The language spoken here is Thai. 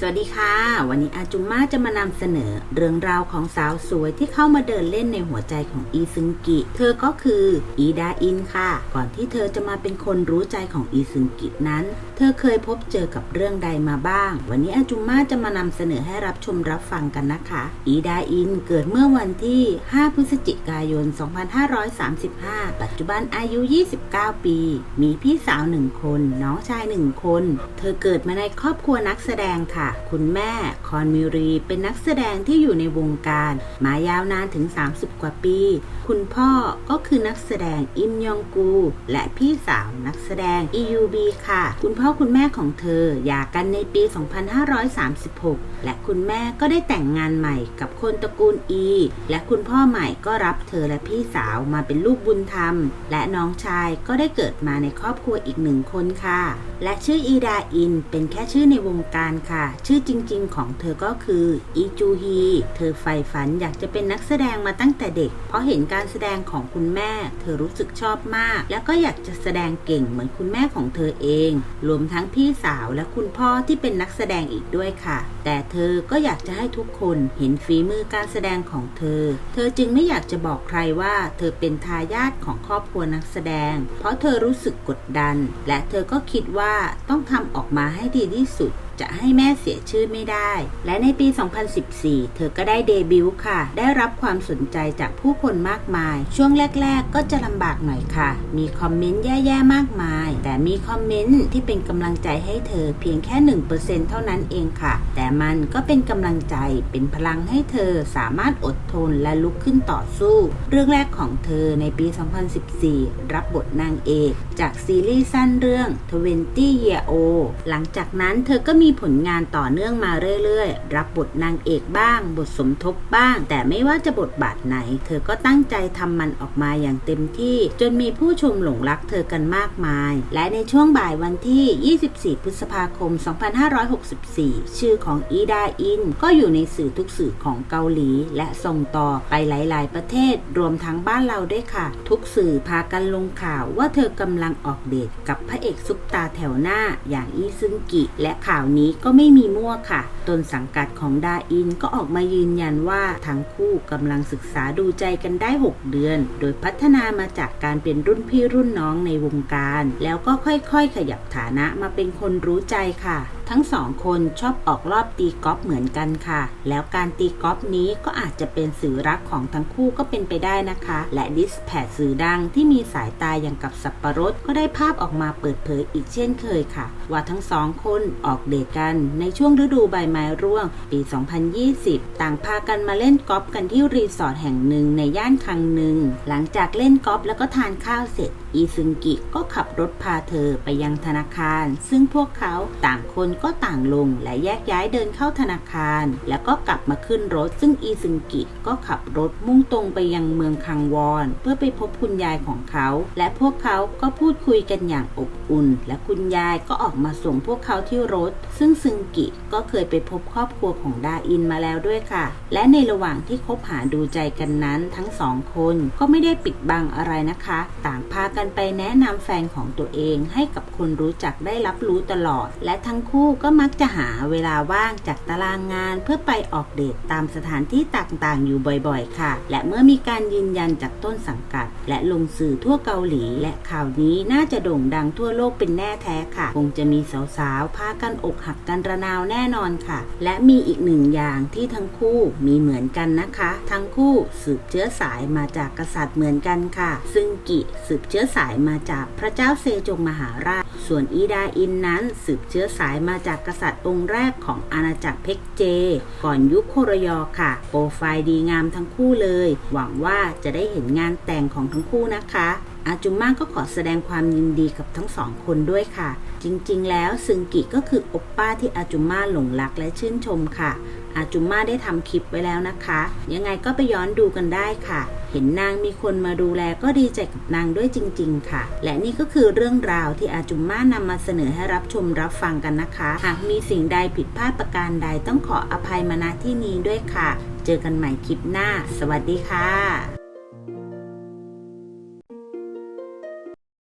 สวัสดีค่ะ วันนี้อาจุมมาจะมานำเสนอเรื่องราวของสาวสวยที่เข้ามาเดินเล่นในหัวใจของอีซึงกิ เธอก็คืออีดาอินค่ะ ก่อนที่เธอจะมาเป็นคนรู้ใจของอีซึงกินั้น เธอเคยพบเจอกับเรื่องใดมาบ้าง วันนี้อาจุมมาจะมานำเสนอให้รับชมรับฟังกันนะคะ อีดาอินเกิดเมื่อวันที่ 5 พฤศจิกายน 2535 ปัจจุบันอายุ 29 ปี มีพี่สาวหนึ่งคน น้องชายหนึ่งคน เธอเกิดมาในครอบครัวนักแสดงค่ะคุณแม่ คอนมิรี เป็นนักแสดงที่อยู่ในวงการ มายาวนานถึง 30 กว่าปี คุณพ่อก็คือนักแสดงอิมยองกู และพี่สาวนักแสดงอียูบีค่ะ คุณพ่อคุณแม่ของเธอหย่ากันในปี 2536 และคุณแม่ก็ได้แต่งงานใหม่กับคนตระกูลอี และคุณพ่อใหม่ก็รับเธอและพี่สาวมาเป็นลูกบุญธรรม และน้องชายก็ได้เกิดมาในครอบครัวอีกหนึ่งคนค่ะ และชื่ออีดาอินเป็นแค่ชื่อในวงการค่ะชื่อจริงๆ ของเธอก็คืออีจูฮี เธอใฝ่ฝันอยากจะเป็นนักแสดงมาตั้งแต่เด็ก เพราะเห็นการแสดงของคุณแม่ เธอรู้สึกชอบมาก แล้วก็อยากจะแสดงเก่งเหมือนคุณแม่ของเธอเอง รวมทั้งพี่สาวและคุณพ่อที่เป็นนักแสดงอีกด้วยค่ะ แต่เธอก็อยากจะให้ทุกคนเห็นฝีมือการแสดงของเธอ เธอจึงไม่อยากจะบอกใครว่า เธอเป็นทายาทของครอบครัวนักแสดง เพราะเธอรู้สึกกดดัน และเธอก็คิดว่าต้องทำออกมาให้ดีที่สุด จะให้แม่เสียชื่อไม่ได้ และในปี 2014 เธอก็ได้เดบิวต์ค่ะ ได้รับความสนใจจากผู้คนมากมาย ช่วงแรก ๆ ก็จะลำบากหน่อยค่ะ มีคอมเมนต์แย่ๆมากมาย แต่มีคอมเมนต์ที่เป็นกำลังใจให้เธอเพียงแค่ 1%เท่านั้นเองค่ะ แต่มันก็เป็นกำลังใจเป็นพลังให้เธอสามารถอดทนและลุกขึ้นต่อสู้ เรื่องแรกของเธอในปี 2014 รับบทนางเอก จากซีรีส์สั้นเรื่อง 20 Year Old หลังจากนั้นเธอก็มีีผลงานต่อเนื่องมาเรื่อยๆ รับบทนางเอกบ้าง บทสมทบบ้าง แต่ไม่ว่าจะบทบาทไหน เธอก็ตั้งใจทำมันออกมาอย่างเต็มที่ จนมีผู้ชมหลงรักเธอกันมากมาย และในช่วงบ่ายวันที่ 24 พฤษภาคม 2564 ชื่อของอีดาอิน ก็อยู่ในสื่อทุกสื่อของเกาหลี และส่งต่อไปหลาย ๆ ประเทศ รวมทั้งบ้านเราด้วยค่ะ ทุกสื่อพากันลงข่าวว่าเธอกำลังออกเดทกับพระเอกซุปตาแถวหน้าอย่างอีซึงกิ และข่าวนี้ก็ไม่มีมั่วค่ะ ต้นสังกัดของดาอินก็ออกมายืนยันว่าทั้งคู่กำลังศึกษาดูใจกันได้ 6 เดือน โดยพัฒนามาจากการเป็นรุ่นพี่รุ่นน้องในวงการ แล้วก็ค่อยๆ ขยับฐานะมาเป็นคนรู้ใจค่ะ ทั้งสองคนชอบออกรอบตีกอล์ฟเหมือนกันค่ะ แล้วการตีกอล์ฟนี้ก็อาจจะเป็นสื่อรักของทั้งคู่ก็เป็นไปได้นะคะ และดิสแพดสื่อดังที่มีสายตาอย่างกับสับปะรดก็ได้ภาพออกมาเปิดเผยอีกเช่นเคยค่ะ ว่าทั้งสองคนออกเดทกันในช่วงฤดูใบไม้ร่วง ปี 2020 ต่างพากันมาเล่นกอล์ฟกันที่รีสอร์ทแห่งหนึ่งในย่านคังหนึ่งหลังจากเล่นกอล์ฟแล้วก็ทานข้าวเสร็จ อีซึงกิก็ขับรถพาเธอไปยังธนาคาร ซึ่งพวกเขาต่างคนก็ต่างลงและแยกย้ายเดินเข้าธนาคาร แล้วก็กลับมาขึ้นรถ ซึ่งอีซึงกิก็ขับรถมุ่งตรงไปยังเมืองคังวอน เพื่อไปพบคุณยายของเขา และพวกเขาก็พูดคุยกันอย่างอบอุ่น และคุณยายก็ออกมาส่งพวกเขาที่รถ ซึ่งซึงกิก็เคยไปพบครอบครัวของดาอินมาแล้วด้วยค่ะ และในระหว่างที่คบหาดูใจกันนั้นทั้งสองคนก็ไม่ได้ปิดบังอะไรนะคะ ต่างพากันไปแนะนำแฟนของตัวเองให้กับคนรู้จักได้รับรู้ตลอด และทั้งคู่ก็มักจะหาเวลาว่างจากตารางงาน เพื่อไปออกเดทตามสถานที่ต่างๆ อยู่บ่อยๆ ค่ะ และเมื่อมีการยืนยันจากต้นสังกัด และลงสื่อทั่วเกาหลี และข่าวนี้น่าจะโด่งดังทั่วโลกเป็นแน่แท้ค่ะ คงจะมีสาวๆพากันอกหักกันระนาวแน่นอนค่ะ และมีอีกหนึ่งอย่างที่ทั้งคู่มีเหมือนกันนะคะ ทั้งคู่สืบเชื้อสายมาจากกษัตริย์เหมือนกันค่ะ ซึ่งกิสืบเชื้อสายมาจากพระเจ้าเซจงมหาราช ส่วนอีดาอินนั้นสืบเชื้อสายมาาจากกษัตริย์องค์แรกของอาณาจักรเพกเจ ก่อนยุคโครยอค่ะ โปรไฟล์ดีงามทั้งคู่เลย หวังว่าจะได้เห็นงานแต่งของทั้งคู่นะคะ อาจุมมาก็ขอแสดงความยินดีกับทั้งสองคนด้วยค่ะ จริงๆ แล้วซึงกิก็คือโอปป้าที่อาจุมมาหลงรักและชื่นชมค่ะ อาจุมมาได้ทำคลิปไว้แล้วนะคะ ยังไงก็ไปย้อนดูกันได้ค่ะ เห็นนางมีคนมาดูแลก็ดีใจกับนางด้วยจริง ๆ ค่ะ และนี่ก็คือเรื่องราวที่อาจุมมานำมาเสนอให้รับชมรับฟังกันนะคะ หากมีสิ่งใดผิดพลาดประการใดต้องขออภัยมาณที่นี้ด้วยค่ะ เจอกันใหม่คลิปหน้า สวัสดีค่ะ